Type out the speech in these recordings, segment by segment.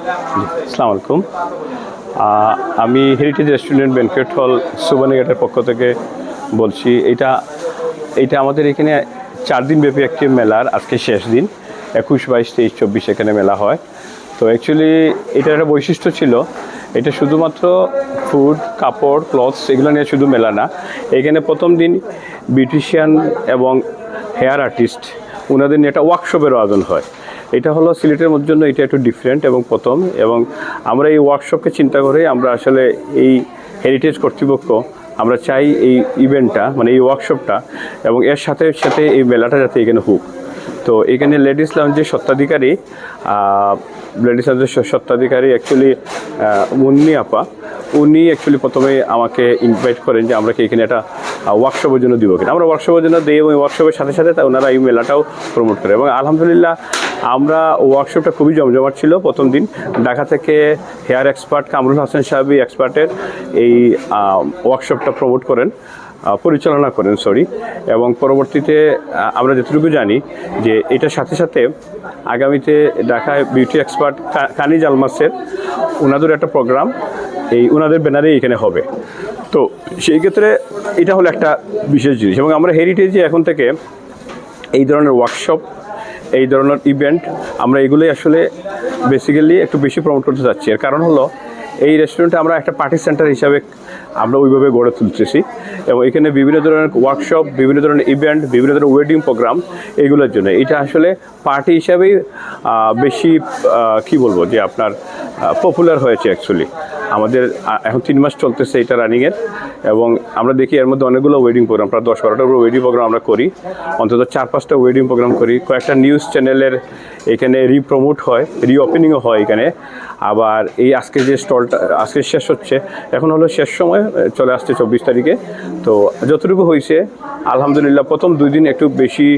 আসসালামু আমি heritage restaurant banquet হল সুবানীঘাটের পক্ষ থেকে বলছি, এটা এটা আমাদের এখানে চার দিন ব্যাপী একটি মেলার আজকে শেষ দিন, একুশ, বাইশ, তেইশ, চব্বিশ এখানে মেলা হয়। তো অ্যাকচুয়ালি এটার একটা বৈশিষ্ট্য ছিল, এটা শুধুমাত্র ফুড কাপড় ক্লথস এগুলো নিয়ে শুধু মেলা না, এখানে প্রথম দিন বিউটিশিয়ান এবং হেয়ার আর্টিস্ট ওনাদের নিয়ে একটা ওয়ার্কশপের আয়োজন হয়। এটা হলো সিলেটের জন্য এটা একটু ডিফারেন্ট এবং প্রথম এবং আমরা এই ওয়ার্কশপকে চিন্তা করে আমরা আসলে এই হেরিটেজ কর্তৃপক্ষ আমরা চাই এই ইভেন্টটা মানে এই ওয়ার্কশপটা এবং এর সাথে সাথে এই মেলাটা যাতে এখানে হোক। তো এখানে লেডিস লাউঞ্জের সত্ত্বাধিকারী লেডিস লাউঞ্জের সত্ত্বাধিকারী অ্যাকচুয়ালি মুন্নি আপা, উনি অ্যাকচুয়ালি প্রথমে আমাকে ইনভাইট করেন যে আমরা কি এখানে একটা ওয়ার্কশপের জন্য দিব কিনা। আমরা ওয়ার্কশপের জন্য দিই এবং ওয়ার্কশপের সাথে সাথে ওনারা এই মেলাটাও প্রমোট করে। এবং আলহামদুলিল্লাহ, আমরা ওয়ার্কশপটা খুবই জমজমাট ছিল প্রথম দিন। ঢাকা থেকে হেয়ার এক্সপার্ট কামরুল হাসান সাহেবী এক্সপার্টের এই ওয়ার্কশপটা প্রমোট করেন। পরিচালনা করেন সরি এবং পরবর্তীতে আমরা যতটুকু জানি যে এটার সাথে সাথে আগামীতে ঢাকায় বিউটি এক্সপার্ট কানিজ আলমাসের ওনাদের একটা প্রোগ্রাম এই ওনাদের ব্যানারেই এখানে হবে। তো সেই ক্ষেত্রে এটা হলো একটা বিশেষ জিনিস, এবং আমরা হেরিটেজে এখন থেকে এই ধরনের ওয়ার্কশপ এই ধরনের ইভেন্ট আমরা এগুলোই আসলে বেসিক্যালি একটু বেশি প্রমোট করতে চাচ্ছি। এর কারণ হলো, এই রেস্টুরেন্টে আমরা একটা পার্টি সেন্টার হিসাবে আমরা ওইভাবে গড়ে তুলতেছি। এবং এখানে বিভিন্ন ধরনের ওয়ার্কশপ বিভিন্ন ধরনের ইভেন্ট বিভিন্ন ধরনের ওয়েডিং প্রোগ্রাম এগুলোর জন্য। এটা আসলে পার্টি হিসাবেই বেশি কি বলব যে আপনার পপুলার হয়েছে অ্যাকচুয়ালি আমাদের এখন তিন মাস চলতেছে এটা রানিংয়ের এবং আমরা দেখি এর মধ্যে অনেকগুলো ওয়েডিং প্রোগ্রাম প্রায় দশ বারোটার উপর ওয়েডিং প্রোগ্রাম আমরা করি। অন্তত চার পাঁচটা ওয়েডিং প্রোগ্রাম করি। কয়েকটা নিউজ চ্যানেলের এখানে রিপ্রমোট হয় রিওপেনিংও হয় এখানে। আবার এই আজকে যে স্টলটা আজকে শেষ হচ্ছে, এখন হলো শেষ সময় চলে আসছে চব্বিশ তারিখে। তো যতটুকু হয়েছে, আলহামদুলিল্লাহ প্রথম দুই দিন একটু বেশি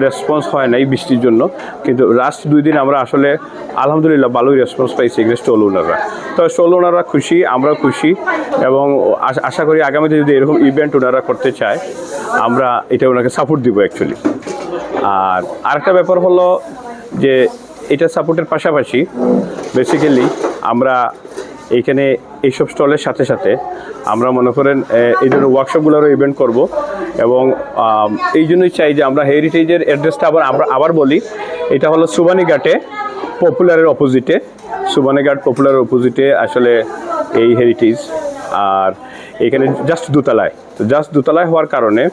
রেসপন্স হয় নাই বৃষ্টির জন্য। কিন্তু লাস্ট দুই দিন আমরা আসলে আলহামদুলিল্লাহ ভালোই রেসপন্স পাইছি এগুলো স্টল ওনাররা তো স্টল ওনাররা খুশি, আমরাও খুশি এবং আশা- আশা করি আগামীতে যদি এরকম ইভেন্ট ওনারা করতে চায়, আমরা এটা ওনাকে সাপোর্ট দিব অ্যাকচুয়ালি আর আরেকটা ব্যাপার হলো যে এটা সাপোর্টের পাশাপাশি বেসিক্যালি আমরা এইখানে এইসব স্টলের সাথে সাথে আমরা মনে করেন এই জন্য ওয়ার্কশপগুলোরও ইভেন্ট করব এবং এই জন্যই চাই যে আমরা হেরিটেজের অ্যাড্রেসটা আবার, আমরা আবার বলি, এটা হলো সুবানীঘাটে পপুলারের অপোজিটে সুবানীঘাট পপুলারের অপোজিটে আসলে এই হেরিটেজ আর এখানে জাস্ট দোতলায়। তো জাস্ট দোতলায় হওয়ার কারণে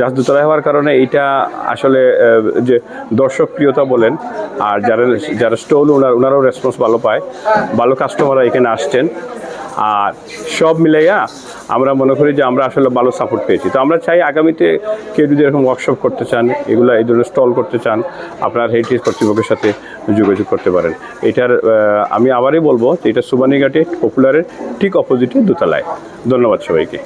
জাস্ট দোতলায় হওয়ার কারণে এইটা আসলে যে দর্শক প্রিয়তা বলেন, আর যারা যারা স্টল ওনার ওনারাও রেসপন্স ভালো পায়। ভালো কাস্টমাররা এখানে আসছেন। আর সব মিলাইয়া আমরা মনে করি যে আমরা আসলে ভালো সাপোর্ট পেয়েছি। তো আমরা চাই আগামীতে কেউ যদি এরকম ওয়ার্কশপ করতে চান, এগুলো এই ধরনের স্টল করতে চান, আপনার হেরিটেজ কর্তৃপক্ষের সাথে যোগাযোগ করতে পারেন। এটার আমি আবারই বলব যে এটা সুবানিঘাটে পপুলারের ঠিক অপোজিটে দোতলায়। ধন্যবাদ সবাইকে।